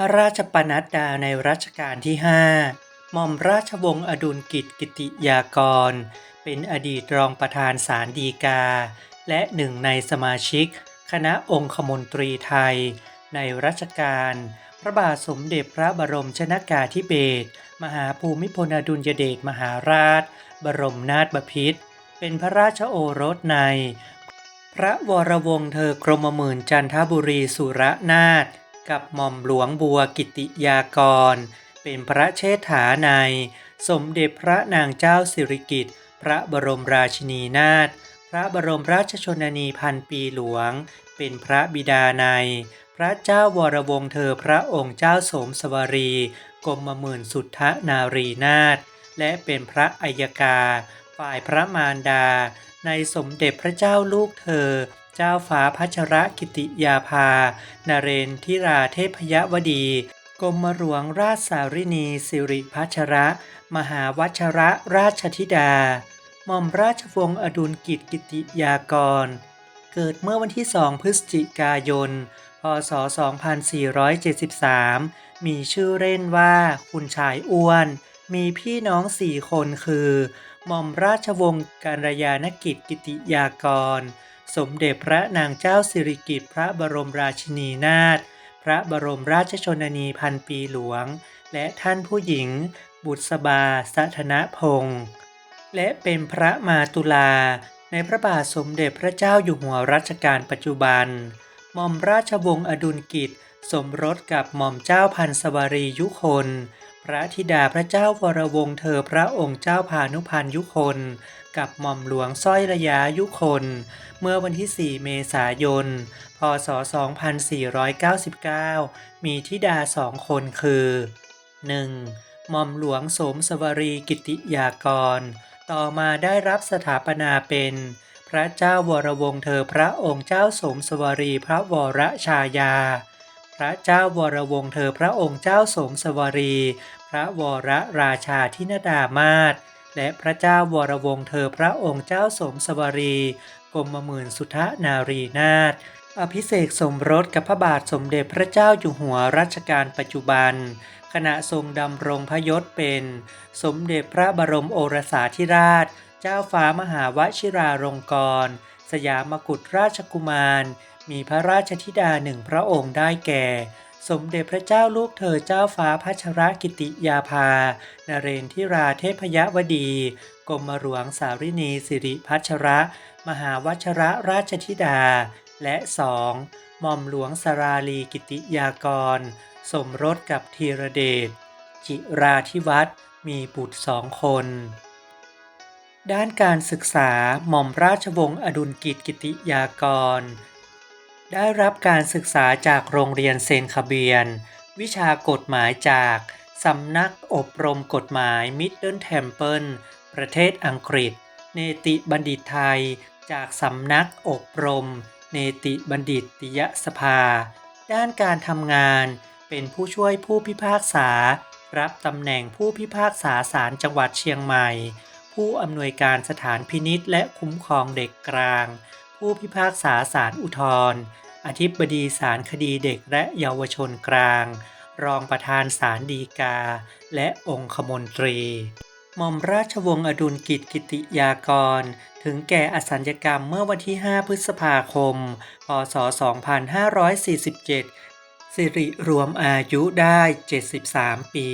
ระราชปนัดดาในรัชกาลที่ 5 หม่อมราชวงศ์อดุลกิจกิติยากร เป็นอดีตรองประธานศาลฎีกา และหนึ่งในสมาชิก คณะองคมนตรีไทย ในรัชกาลพระบาทสมเด็จพระบรมชนากาธิเบศรมหาภูมิพลอดุลยเดชมหาราช บรมนาถบพิตรเป็นพระราชโอรสใน พระวรวงศ์เธอกรมหมื่นจันทบุรีสุรนาถ กับหม่อมหลวงบัวกิติยากร เป็นพระเชษฐาใน สมเด็จพระนางเจ้าสิริกิติ์พระบรมราชินีนาถพระบรมราชชนนีพันปีหลวง เป็นพระบิดาใน พระเจ้าวรวงเธอพระองค์เจ้าสมสวรีกรมหมื่นสุทธนารีนาถและเป็นพระอัยกา ฝ่ายพระมารดา ในสมเด็จพระเจ้าลูกเธอ เจ้าฟ้าพัชรกิติยาภา นเรนทิราเทพยวดี กรมหลวงราชสารินีสิริพัชระ มหาวัชระราชธิดาหม่อมราชวงศ์อดุลกิจกิติยากร เกิดเมื่อวันที่ 2 พฤศจิกายน พศ 2473 มีชื่อเล่นว่าคุณชายอ้วน มีพี่น้องสี่คนคือหม่อมราชวงศ์การยานกิจกิติยากร สมเด็จพระนางเจ้าสิริกิติ์พระบรมราชินีนาถ พระบรมราชชนนีพันปีหลวง และท่านผู้หญิง บุษบาสัทนพงศ์และเป็นพระมาตุลา ในพระบาทสมเด็จพระเจ้าอยู่หัวรัชกาลปัจจุบันหม่อมราชวงศ์อดุลกิจ สมรสกับหม่อมเจ้าพันสวรียุคน ระธิดาพระเจ้าวรวงศ์เธอพระองค์เจ้าพานุพันธ์ยุคน กับหม่อมหลวงสร้อยระยะยุคน เมื่อวันที่ 4 เมษายน พศ 2499 มีธิดาสองคนคือ 1. หม่อมหลวงสมสวรีกิติยากร ต่อมาได้รับสถาปนาเป็น พระเจ้าวรวงศ์เธอพระองค์เจ้าสมสวรีพระวรชายา พระเจ้าวรวงศ์เธอพระองค์เจ้าสมสวรี พระวรราชาธินดามาศและพระเจ้าวรวงศ์เธอพระองค์เจ้าสมสวรีกรมหมื่นสุทธนารีนาถอภิเษกสมรสกับพระบาทสมเด็จพระเจ้าอยู่หัวรัชกาลปัจจุบัน ขณะทรงดำรงพระยศเป็น สมเด็จพระบรมโอรสาธิราช เจ้าฟ้ามหาวชิราลงกรณสยามกุฎราชกุมาร มีพระราชธิดาหนึ่งพระองค์ได้แก่ สมเด็จพระเจ้าลูกเธอเจ้าฟ้าพัชรกิติยาภา นเรนทิราเทพยวดี กรมหลวงสารินีสิริพัชระ มหาวัชระราชธิดา และสองหม่อมหลวงสราลีกิติยากร สมรสกับธีรเดช จิราธิวัฒมีบุตรสองคน ด้านการศึกษาหม่อมราชวงศ์อดุลกิจกิติยากร ได้รับการศึกษาจากโรงเรียนเซนคาเบียน วิชากฎหมายจากสำนักอบรมกฎหมายมิดเดิลเทมเพิลประเทศอังกฤษ เนติบัณฑิตไทย จากสำนักอบรม เนติบัณฑิตยสภา ด้านการทำงานเป็นผู้ช่วยผู้พิพากษา รับตำแหน่งผู้พิพากษาศาลจังหวัดเชียงใหม่ ผู้อำนวยการสถานพินิษและคุ้มครองเด็กกลาง ผู้พิพากษาศาลอุทธรณ์อธิบดีศาลคดีเด็กและเยาวชนกลาง รองประธานศาลฎีกา และองคมนตรีหม่อมราชวงศ์อดุลกิจกิติยากร ถึงแก่อสัญกรรมเมื่อวันที่ 5 พฤษภาคม พศ 2547 สิริรวมอายุได้ 73 ปี